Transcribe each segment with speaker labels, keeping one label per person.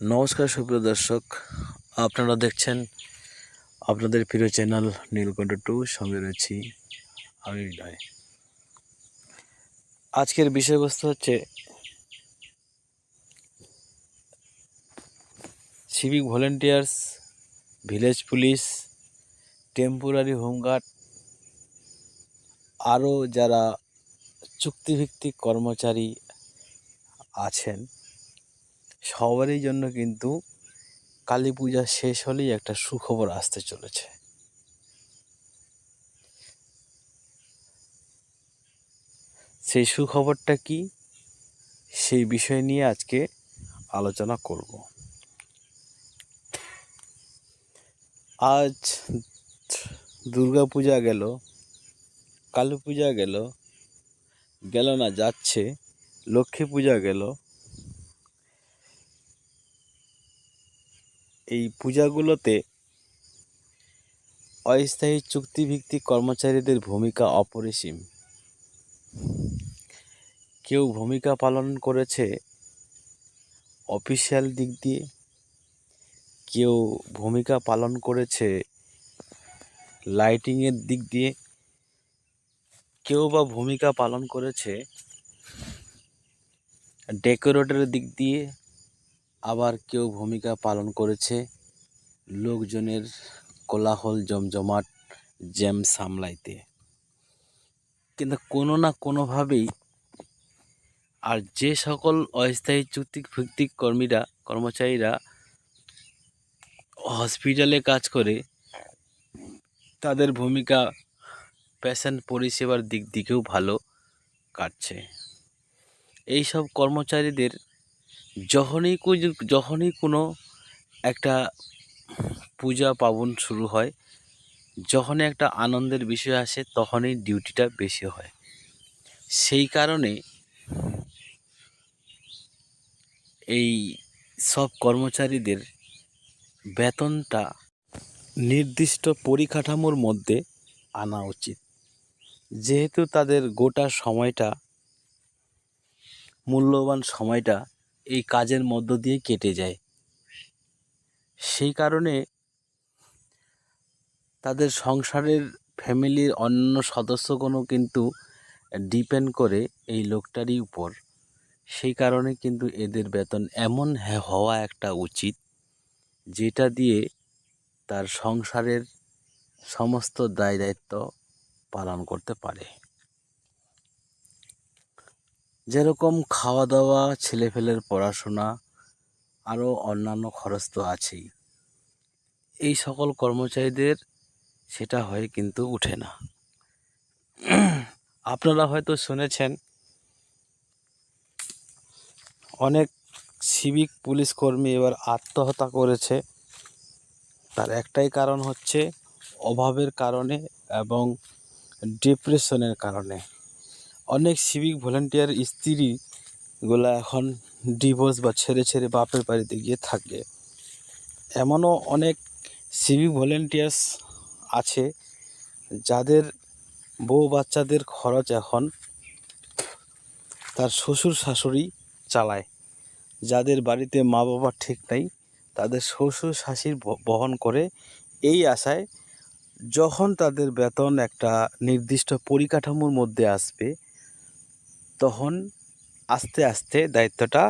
Speaker 1: নমস্কার, সুপ্রিয় দর্শক। আপনারা দেখছেন আপনাদের প্রিয় চ্যানেল নীলকণ্ঠ টু। সঙ্গে রয়েছি আমি নয় আজকের বিষয়বস্তু হচ্ছে civic volunteers village police temporary home guard আরও যারা চুক্তিভিত্তিক কর্মচারী আছেন সবারই জন্য কিন্তু কালী পূজা শেষ হলেই একটা সুখবর আসতে চলেছে। সেই সুখবরটা কি? সেই বিষয় নিয়ে আজকে আলোচনা করব। আজ দুর্গা পূজা গেল, কালী পূজা গেল গেল না যাচ্ছে, লক্ষ্মী পূজা গেল এই পূজাগুলোতে অস্থায়ী চুক্তিভিত্তিক কর্মচারীদের ভূমিকা অপরিসীম। কেউ ভূমিকা পালন করেছে অফিসিয়াল দিক দিয়ে, কেউ ভূমিকা পালন করেছে লাইটিংয়ের দিক দিয়ে, কেউ বা ভূমিকা পালন করেছে ডেকোরেটরের দিক দিয়ে আবার কেউ ভূমিকা পালন করেছে। লোকজনের কোলাহল, জমজমাট, জ্যাম সামলাইতে। কিন্তু কোনো না কোনোভাবেই আর যে সকল অস্থায়ী চুক্তি ভিত্তিক কর্মীরা, কর্মচারীরা হসপিটালে কাজ করে, তাদের ভূমিকা পেশেন্ট পরিষেবার দিক দিকেও ভালো কাটছে। এই সব কর্মচারীদের যখনই যখনই কোনো একটা পূজা পার্বণ শুরু হয়, যখনই একটা আনন্দের বিষয় আসে, তখনই ডিউটিটা বেশি হয়। সেই কারণে এই সব কর্মচারীদের বেতনটা নির্দিষ্ট পরিকাঠামোর মধ্যে আনা উচিত। যেহেতু তাদের গোটা সময়টা, মূল্যবান সময়টা এই কাজের মধ্য দিয়ে কেটে যায়। সেই কারণে তাদের সংসারের ফ্যামিলির অন্য সদস্যগণও কিন্তু ডিপেন্ড করে এই লোকটারই উপর। সেই কারণে কিন্তু এদের বেতন এমন হওয়া একটা উচিত, যেটা দিয়ে তার সংসারের সমস্ত দায় দায়িত্ব পালন করতে পারে। যেরকম খাওয়া দাওয়া ছেলেফেলের পড়াশোনা আরও অন্যান্য খরচ তো আছেই। এই সকল কর্মচারীদের সেটা হয়ে কিন্তু উঠে না। আপনারা হয়তো শুনেছেন, অনেক সিভিক পুলিশ কর্মী এবার আত্মহত্যা করেছে। তার একটাই কারণ হচ্ছে, অভাবের কারণে এবং ডিপ্রেশনের কারণে। অনেক সিভিক ভলেন্টিয়ার স্ত্রীগুলো এখন ডিভোর্স বা ছেড়ে ছেড়ে বাপের বাড়িতে গিয়ে থাকে। এমনও অনেক সিভিক ভলেন্টিয়ার্স আছে যাদের বউ বাচ্চাদের খরচ এখন তার শ্বশুর শাশুড়ি চালায়। যাদের বাড়িতে মা বাবা ঠিক নাই, তাদের শ্বশুর শাশুড়ি ব- বহন করে। এই আশায় যখন তাদের বেতন একটা নির্দিষ্ট পরিকাঠামোর মধ্যে আসবে তখন আস্তে আস্তে দায়িত্বটা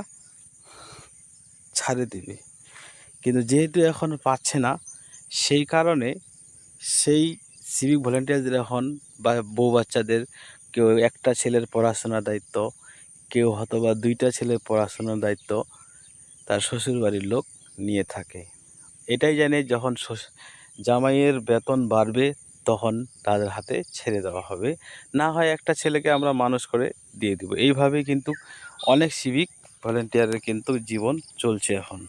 Speaker 1: ছাড়ে দিবে। কিন্তু যেহেতু এখন পাচ্ছে না, সেই কারণে সেই সিভিক ভলেন্টিয়ারদের এখন বা বউ বাচ্চাদের, কেউ একটা ছেলের পড়াশোনার দায়িত্ব, কেউ হয়তো বা দুইটা ছেলের পড়াশোনার দায়িত্ব তার শ্বশুর বাড়ির লোক নিয়ে থাকে। এটাই জানে যখন জামাইয়ের বেতন বাড়বে তখন তাদের হাতে ছেড়ে দেওয়া হবে। না হয় একটা ছেলেকে আমরা মানুষ করে দিয়ে দিব। এইভাবেই কিন্তু অনেক সিভিক ভলেন্টিয়ারের কিন্তু জীবন চলছে এখন।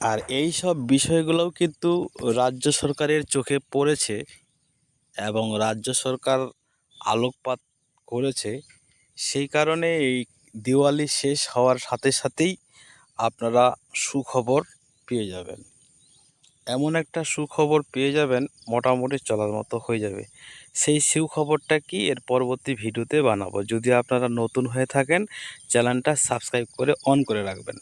Speaker 1: আর এই সব বিষয়গুলোও কিন্তু রাজ্য সরকারের চোখে পড়েছে এবং রাজ্য সরকার আলোকপাত করেছে। সেই কারণে এই দিওয়ালি শেষ হওয়ার সাথে সাথেই আপনারা সুখবর পেয়ে যাবেন। এমন একটা সুখবর পেয়ে যাবেন, মোটামুটি চলার মতো হয়ে যাবে। সেই সুখবরটা কি এর পরবর্তী ভিডিওতে বানাবো। যদি আপনারা নতুন হয়ে থাকেন, চ্যানেলটা সাবস্ক্রাইব করে অন করে রাখবেন।